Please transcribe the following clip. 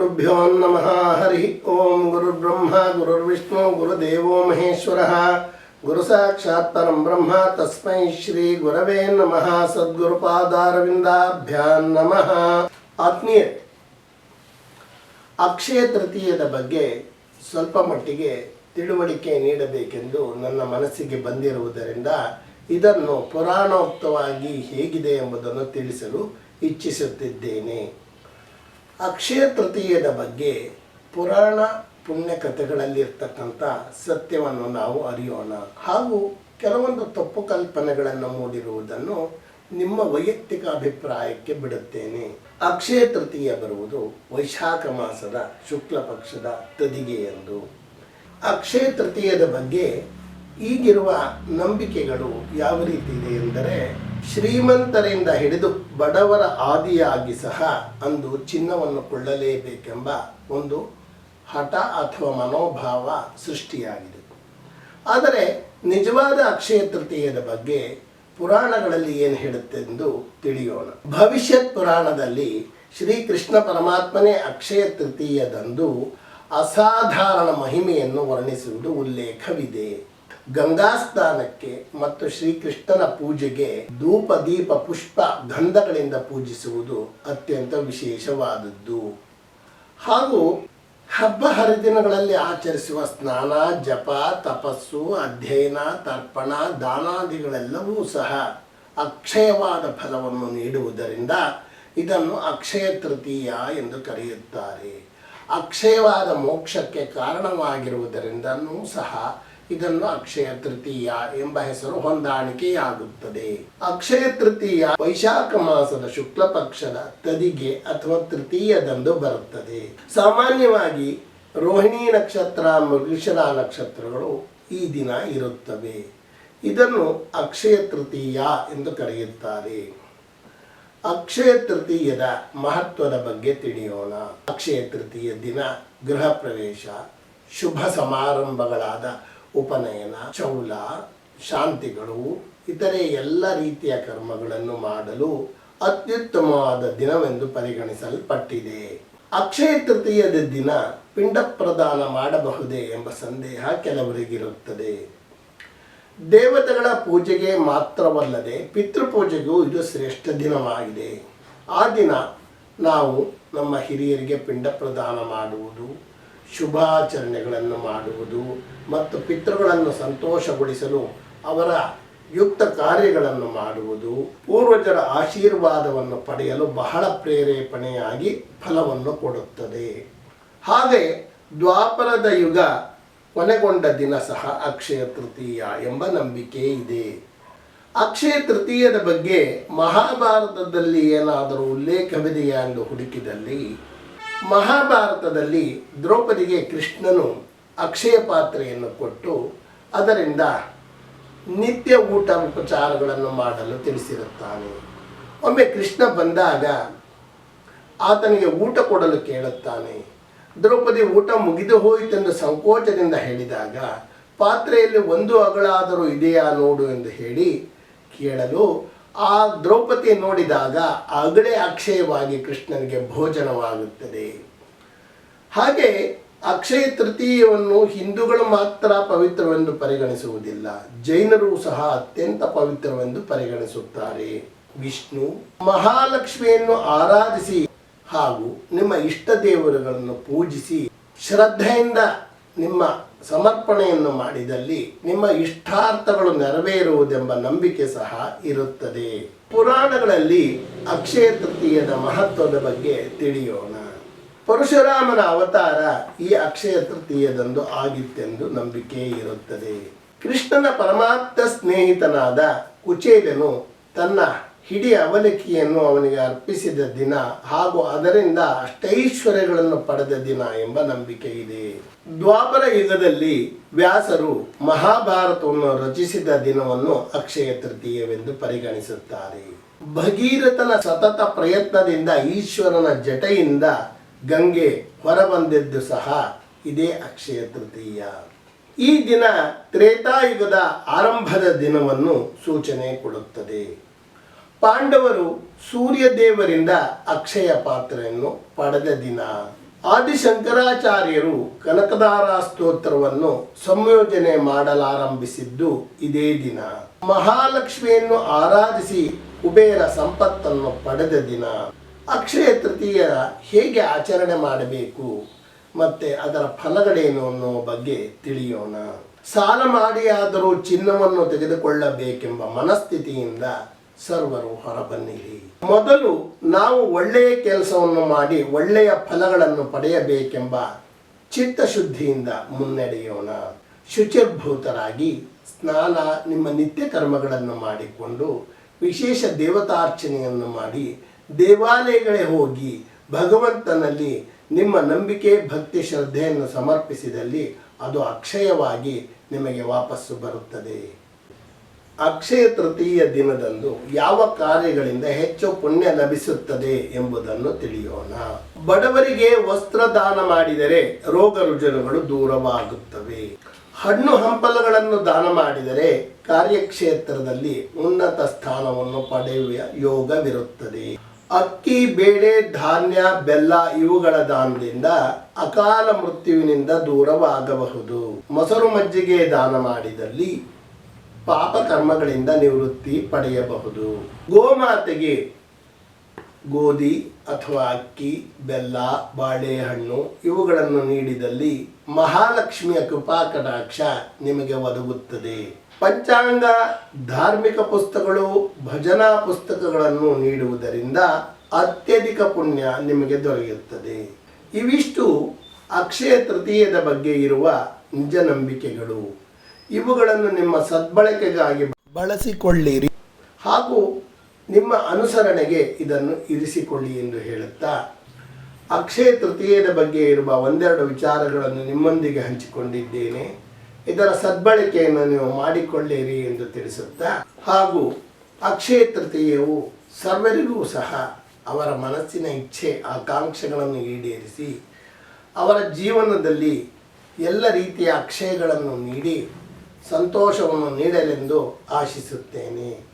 ಗುರುಭ್ಯೋ ನಮಃ ಹರಿ ಓಂ ಗುರುರ್ಬ್ರಹ್ಮ ಗುರುರ್ವಿಷ್ಣು ಗುರುದೇವೋ ಮಹೇಶ್ವರ. ಪರಂ ಬ್ರಹ್ಮ ತಸ್ಮೈ ಶ್ರೀ ಗುರವೇ ನಮಃ. ಸದ್ಗುರುಪಾದಾರವಿಂದಾಭ್ಯಾಂ ನಮಃ. ಆತ್ಮೀಯ, ಅಕ್ಷಯ ತೃತೀಯದ ಬಗ್ಗೆ ಸ್ವಲ್ಪ ಮಟ್ಟಿಗೆ ತಿಳುವಳಿಕೆ ನೀಡಬೇಕೆಂದು ನನ್ನ ಮನಸ್ಸಿಗೆ ಬಂದಿರುವುದರಿಂದ ಇದನ್ನು ಪುರಾಣೋಕ್ತವಾಗಿ ಹೇಗಿದೆ ಎಂಬುದನ್ನು ತಿಳಿಸಲು ಇಚ್ಛಿಸುತ್ತಿದ್ದೇನೆ. ಅಕ್ಷಯ ತೃತೀಯದ ಬಗ್ಗೆ ಪುರಾಣ ಪುಣ್ಯ ಕಥೆಗಳಲ್ಲಿರ್ತಕ್ಕಂಥ ಸತ್ಯವನ್ನು ನಾವು ಅರಿಯೋಣ. ಹಾಗೂ ಕೆಲವೊಂದು ತಪ್ಪು ಕಲ್ಪನೆಗಳನ್ನು ಮೂಡಿರುವುದನ್ನು ನಿಮ್ಮ ವೈಯಕ್ತಿಕ ಅಭಿಪ್ರಾಯಕ್ಕೆ ಬಿಡುತ್ತೇನೆ. ಅಕ್ಷಯ ತೃತೀಯ ಬರುವುದು ವೈಶಾಖ ಮಾಸದ ಶುಕ್ಲ ಪಕ್ಷದ ತದಿಗೆಯಂದು ಅಕ್ಷಯ ತೃತೀಯದ ಬಗ್ಗೆ ಈಗಿರುವ ನಂಬಿಕೆಗಳು ಯಾವ ರೀತಿ ಇದೆ ಎಂದರೆ ಶ್ರೀಮಂತರಿಂದ ಹಿಡಿದು ಬಡವರ ಆದಿಯಾಗಿ ಸಹ ಅಂದು ಚಿನ್ನವನ್ನು ಕೊಳ್ಳಲೇಬೇಕೆಂಬ ಒಂದು ಹಠ ಅಥವಾ ಮನೋಭಾವ ಸೃಷ್ಟಿಯಾಗಿದೆ. ಆದರೆ ನಿಜವಾದ ಅಕ್ಷಯ ತೃತೀಯದ ಬಗ್ಗೆ ಪುರಾಣಗಳಲ್ಲಿ ಏನು ಹೇಳುತ್ತೆಂದು ತಿಳಿಯೋಣ. ಭವಿಷ್ಯತ್ ಪುರಾಣದಲ್ಲಿ ಶ್ರೀಕೃಷ್ಣ ಪರಮಾತ್ಮನೇ ಅಕ್ಷಯ ತೃತೀಯದಂದು ಅಸಾಧಾರಣ ಮಹಿಮೆಯನ್ನು ವರ್ಣಿಸುವುದು ಉಲ್ಲೇಖವಿದೆ. ಗಂಗಾ ಸ್ನಾನಕ್ಕೆ ಮತ್ತು ಶ್ರೀಕೃಷ್ಣನ ಪೂಜೆಗೆ ಧೂಪ ದೀಪ ಪುಷ್ಪ ಗಂಧಗಳಿಂದ ಪೂಜಿಸುವುದು ಅತ್ಯಂತ ವಿಶೇಷವಾದದ್ದು. ಹಾಗೂ ಹಬ್ಬ ಹರಿದಿನಗಳಲ್ಲಿ ಆಚರಿಸುವ ಸ್ನಾನ, ಜಪ, ತಪಸ್ಸು, ಅಧ್ಯಯನ, ತರ್ಪಣ, ದಾನಾದಿಗಳೆಲ್ಲವೂ ಸಹ ಅಕ್ಷಯವಾದ ಫಲವನ್ನು ನೀಡುವುದರಿಂದ ಇದನ್ನು ಅಕ್ಷಯ ತೃತೀಯ ಎಂದು ಕರೆಯುತ್ತಾರೆ. ಅಕ್ಷಯವಾದ ಮೋಕ್ಷಕ್ಕೆ ಕಾರಣವಾಗಿರುವುದರಿಂದನೂ ಸಹ ಇದನ್ನು ಅಕ್ಷಯ ತೃತೀಯ ಎಂಬ ಹೆಸರು ಹೊಂದಾಣಿಕೆಯಾಗುತ್ತದೆ. ಅಕ್ಷಯ ತೃತೀಯ ವೈಶಾಖ ಮಾಸದ ಶುಕ್ಲ ಪಕ್ಷದ ತದಿಗೆ ಅಥವಾ ತೃತೀಯದಂದು ಬರುತ್ತದೆ. ಸಾಮಾನ್ಯವಾಗಿ ರೋಹಿಣಿ ನಕ್ಷತ್ರ ಮೃಗಶಿರ ನಕ್ಷತ್ರಗಳು ಈ ದಿನ ಇರುತ್ತವೆ. ಇದನ್ನು ಅಕ್ಷಯ ತೃತೀಯ ಎಂದು ಕರೆಯುತ್ತಾರೆ. ಅಕ್ಷಯ ತೃತೀಯದ ಮಹತ್ವದ ಬಗ್ಗೆ ತಿಳಿಯೋಣ. ಅಕ್ಷಯ ತೃತೀಯ ದಿನ ಗೃಹ ಪ್ರವೇಶ, ಶುಭ ಸಮಾರಂಭಗಳಾದ ಉಪನಯನ, ಚೌಲ, ಶಾಂತಿಗಳು, ಇತರೆ ಎಲ್ಲ ರೀತಿಯ ಕರ್ಮಗಳನ್ನು ಮಾಡಲು ಅತ್ಯುತ್ತಮವಾದ ದಿನವೆಂದು ಪರಿಗಣಿಸಲ್ಪಟ್ಟಿದೆ. ಅಕ್ಷಯ ತೃತೀಯದ ದಿನ ಪಿಂಡ ಪ್ರದಾನ ಮಾಡಬಹುದೇ ಎಂಬ ಸಂದೇಹ ಕೆಲವರಿಗಿರುತ್ತದೆ. ದೇವತೆಗಳ ಪೂಜೆಗೆ ಮಾತ್ರವಲ್ಲದೆ ಪಿತೃಪೂಜೆಗೂ ಇದು ಶ್ರೇಷ್ಠ ದಿನವಾಗಿದೆ. ಆ ದಿನ ನಾವು ನಮ್ಮ ಹಿರಿಯರಿಗೆ ಪಿಂಡ ಪ್ರದಾನ ಮಾಡುವುದು ಶುಭಾಚರಣೆಗಳನ್ನು ಮಾಡುವುದು ಮತ್ತು ಪಿತೃಗಳನ್ನು ಸಂತೋಷಗೊಳಿಸಲು ಅವರ ಯುಕ್ತ ಕಾರ್ಯಗಳನ್ನು ಮಾಡುವುದು. ಪೂರ್ವಜರ ಆಶೀರ್ವಾದವನ್ನು ಪಡೆಯಲು ಬಹಳ ಪ್ರೇರೇಪಣೆಯಾಗಿ ಫಲವನ್ನು ಕೊಡುತ್ತದೆ. ಹಾಗೆ ದ್ವಾಪರದ ಯುಗ ಕೊನೆಗೊಂಡ ದಿನ ಸಹ ಅಕ್ಷಯ ತೃತೀಯ ಎಂಬ ನಂಬಿಕೆ ಇದೆ. ಅಕ್ಷಯ ತೃತೀಯದ ಬಗ್ಗೆ ಮಹಾಭಾರತದಲ್ಲಿ ಏನಾದರೂ ಉಲ್ಲೇಖವಿದೆಯಾ ಎಂದು ಹುಡುಕಿದಲ್ಲಿ ಮಹಾಭಾರತದಲ್ಲಿ ದ್ರೌಪದಿಗೆ ಕೃಷ್ಣನು ಅಕ್ಷಯ ಪಾತ್ರೆಯನ್ನು ಕೊಟ್ಟು ಅದರಿಂದ ನಿತ್ಯ ಊಟ ಉಪಚಾರಗಳನ್ನು ಮಾಡಲು ತಿಳಿಸಿರುತ್ತಾನೆ. ಒಮ್ಮೆ ಕೃಷ್ಣ ಬಂದಾಗ ಆತನಿಗೆ ಊಟ ಕೊಡಲು ಕೇಳುತ್ತಾನೆ. ದ್ರೌಪದಿ ಊಟ ಮುಗಿದು ಹೋಯಿತೆಂದು ಸಂಕೋಚದಿಂದ ಹೇಳಿದಾಗ, ಪಾತ್ರೆಯಲ್ಲಿ ಒಂದು ಅಗಳಾದರೂ ಇದೆಯಾ ನೋಡು ಎಂದು ಹೇಳಿ ಕೇಳಲು ಆ ದ್ರೌಪದಿ ನೋಡಿದಾಗ ಅಗಳೇ ಅಕ್ಷಯವಾಗಿ ಕೃಷ್ಣನಿಗೆ ಭೋಜನವಾಗುತ್ತದೆ. ಹಾಗೆ ಅಕ್ಷಯ ತೃತೀಯವನ್ನು ಹಿಂದೂಗಳು ಮಾತ್ರ ಪವಿತ್ರವೆಂದು ಪರಿಗಣಿಸುವುದಿಲ್ಲ. ಜೈನರು ಸಹ ಅತ್ಯಂತ ಪವಿತ್ರವೆಂದು ಪರಿಗಣಿಸುತ್ತಾರೆ. ವಿಷ್ಣು ಮಹಾಲಕ್ಷ್ಮಿಯನ್ನು ಆರಾಧಿಸಿ ಹಾಗೂ ನಿಮ್ಮ ಇಷ್ಟ ದೇವರುಗಳನ್ನು ಪೂಜಿಸಿ ಶ್ರದ್ಧೆಯಿಂದ ನಿಮ್ಮ ಸಮರ್ಪಣೆಯನ್ನು ಮಾಡಿದಲ್ಲಿ ನಿಮ್ಮ ಇಷ್ಟಾರ್ಥಗಳು ನೆರವೇರುವುದೆಂಬ ನಂಬಿಕೆ ಸಹ ಇರುತ್ತದೆ. ಪುರಾಣಗಳಲ್ಲಿ ಅಕ್ಷಯ ತೃತೀಯದ ಮಹತ್ವದ ಬಗ್ಗೆ ತಿಳಿಯೋಣ. ಪರಶುರಾಮನ ಅವತಾರ ಈ ಅಕ್ಷಯ ತೃತೀಯದಂದು ಆಗಿತ್ತೆಂದು ನಂಬಿಕೆ ಇರುತ್ತದೆ. ಕೃಷ್ಣನ ಪರಮಾರ್ಥ ಸ್ನೇಹಿತನಾದ ಕುಚೇಲನು ತನ್ನ ಹಿಡಿ ಅವಲಕ್ಕಿಯನ್ನು ಅವನಿಗೆ ಅರ್ಪಿಸಿದ ದಿನ ಹಾಗೂ ಅದರಿಂದ ಅಷ್ಟೈಶ್ವರ್ಯಗಳನ್ನು ಪಡೆದ ದಿನ ಎಂಬ ನಂಬಿಕೆ ಇದೆ. ದ್ವಾಪರ ಯುಗದಲ್ಲಿ ವ್ಯಾಸರು ಮಹಾಭಾರತವನ್ನು ರಚಿಸಿದ ದಿನವನ್ನು ಅಕ್ಷಯ ತೃತೀಯವೆಂದು ಪರಿಗಣಿಸುತ್ತಾರೆ. ಭಗೀರಥನ ಸತತ ಪ್ರಯತ್ನದಿಂದ ಈಶ್ವರನ ಜಟೆಯಿಂದ ಗಂಗೆ ಹೊರಬಂದಿದ್ದು ಸಹ ಇದೇ ಅಕ್ಷಯ ತೃತೀಯ. ಈ ದಿನ ತ್ರೇತಾಯುಗದ ಆರಂಭದ ದಿನವನ್ನು ಸೂಚನೆ ಕೊಡುತ್ತದೆ. ಪಾಂಡವರು ಸೂರ್ಯ ದೇವರಿಂದ ಅಕ್ಷಯ ಪಾತ್ರೆಯನ್ನು ಪಡೆದ ದಿನ. ಆದಿಶಂಕರಾಚಾರ್ಯರು ಕನಕದಾರ ಸ್ತೋತ್ರವನ್ನು ಸಂಯೋಜನೆ ಮಾಡಲಾರಂಭಿಸಿದ್ದು ಇದೇ ದಿನ. ಮಹಾಲಕ್ಷ್ಮಿಯನ್ನು ಆರಾಧಿಸಿ ಕುಬೇರ ಸಂಪತ್ತನ್ನು ಪಡೆದ ದಿನ. ಅಕ್ಷಯ ತೃತೀಯ ಹೇಗೆ ಆಚರಣೆ ಮಾಡಬೇಕು ಮತ್ತೆ ಅದರ ಫಲಗಳೇನು ಅನ್ನೋ ಬಗ್ಗೆ ತಿಳಿಯೋಣ. ಸಾಲ ಮಾಡಿಯಾದರೂ ಚಿನ್ನವನ್ನು ತೆಗೆದುಕೊಳ್ಳಬೇಕೆಂಬ ಮನಸ್ಥಿತಿಯಿಂದ ಸರ್ವರು ಹೊರಬನ್ನಿರಿ. ಮೊದಲು ನಾವು ಒಳ್ಳೆಯ ಕೆಲಸವನ್ನು ಮಾಡಿ ಒಳ್ಳೆಯ ಫಲಗಳನ್ನು ಪಡೆಯಬೇಕೆಂಬ ಚಿತ್ತಶುದ್ಧಿಯಿಂದ ಮುನ್ನಡೆಯೋಣ. ಶುಚಿರ್ಭೂತರಾಗಿ ಸ್ನಾನ, ನಿಮ್ಮ ನಿತ್ಯ ಕರ್ಮಗಳನ್ನು ಮಾಡಿಕೊಂಡು ವಿಶೇಷ ದೇವತಾರ್ಚನೆಯನ್ನು ಮಾಡಿ ದೇವಾಲಯಗಳೇ ಹೋಗಿ ಭಗವಂತನಲ್ಲಿ ನಿಮ್ಮ ನಂಬಿಕೆ, ಭಕ್ತಿ, ಶ್ರದ್ಧೆಯನ್ನು ಸಮರ್ಪಿಸಿದಲ್ಲಿ ಅದು ಅಕ್ಷಯವಾಗಿ ನಿಮಗೆ ವಾಪಸ್ಸು ಬರುತ್ತದೆ. ಅಕ್ಷಯ ತೃತೀಯ ದಿನದಂದು ಯಾವ ಕಾರ್ಯಗಳಿಂದ ಹೆಚ್ಚು ಪುಣ್ಯ ಲಭಿಸುತ್ತದೆ ಎಂಬುದನ್ನು ತಿಳಿಯೋಣ. ಬಡವರಿಗೆ ವಸ್ತ್ರ ದಾನ ಮಾಡಿದರೆ ರೋಗ ರುಜಿನಗಳು ದೂರವಾಗುತ್ತವೆ. ಹಣ್ಣು ಹಂಪಲಗಳನ್ನು ದಾನ ಮಾಡಿದರೆ ಕಾರ್ಯಕ್ಷೇತ್ರದಲ್ಲಿ ಉನ್ನತ ಸ್ಥಾನವನ್ನು ಪಡೆಯುವ ಯೋಗವಿರುತ್ತದೆ. ಅಕ್ಕಿ, ಬೇಳೆ, ಧಾನ್ಯ, ಬೆಲ್ಲ ಇವುಗಳ ದಾನದಿಂದ ಅಕಾಲ ಮೃತ್ಯುವಿನಿಂದ ದೂರವಾಗಬಹುದು. ಮೊಸರು ಮಜ್ಜಿಗೆ ದಾನ ಮಾಡಿದಲ್ಲಿ ಪಾಪ ಕರ್ಮಗಳಿಂದ ನಿವೃತ್ತಿ ಪಡೆಯಬಹುದು. ಗೋಮಾತೆಗೆ ಗೋಧಿ ಅಥವಾ ಅಕ್ಕಿ, ಬೆಲ್ಲ, ಬಾಳೆಹಣ್ಣು ಇವುಗಳನ್ನು ನೀಡಿದಲ್ಲಿ ಮಹಾಲಕ್ಷ್ಮಿಯ ಕೃಪಾ ಕಟಾಕ್ಷ ನಿಮಗೆ ಒದಗುತ್ತದೆ. ಪಂಚಾಂಗ ಧಾರ್ಮಿಕ ಪುಸ್ತಕಗಳು ಭಜನಾ ಪುಸ್ತಕಗಳನ್ನು ನೀಡುವುದರಿಂದ ಅತ್ಯಧಿಕ ಪುಣ್ಯ ನಿಮಗೆ ದೊರೆಯುತ್ತದೆ. ಇವಿಷ್ಟು ಅಕ್ಷಯ ತೃತೀಯದ ಬಗ್ಗೆ ಇರುವ ನಿಜ ನಂಬಿಕೆಗಳು ಇವುಗಳನ್ನು ನಿಮ್ಮ ಸದ್ಬಳಕೆಗಾಗಿ ಬಳಸಿಕೊಳ್ಳಿರಿ. ಹಾಗೂ ನಿಮ್ಮ ಅನುಸರಣೆಗೆ ಇದನ್ನು ಇರಿಸಿಕೊಳ್ಳಿ ಎಂದು ಹೇಳುತ್ತಾ, ಅಕ್ಷಯ ತೃತೀಯದ ಬಗ್ಗೆ ಇರುವ ಒಂದೆರಡು ವಿಚಾರಗಳನ್ನು ನಿಮ್ಮೊಂದಿಗೆ ಹಂಚಿಕೊಂಡಿದ್ದೇನೆ. ಇದರ ಸದ್ಬಳಕೆಯನ್ನು ನೀವು ಮಾಡಿಕೊಳ್ಳಿರಿ ಎಂದು ತಿಳಿಸುತ್ತಾ, ಹಾಗೂ ಅಕ್ಷಯ ತೃತೀಯವು ಸರ್ವರಿಗೂ ಸಹ ಅವರ ಮನಸ್ಸಿನ ಇಚ್ಛೆ, ಆಕಾಂಕ್ಷೆಗಳನ್ನು ಈಡೇರಿಸಿ ಅವರ ಜೀವನದಲ್ಲಿ ಎಲ್ಲ ರೀತಿಯ ಅಕ್ಷಯಗಳನ್ನು ನೀಡಿ ಸಂತೋಷವನ್ನು ನೀಡಲೆಂದು ಆಶಿಸುತ್ತೇನೆ.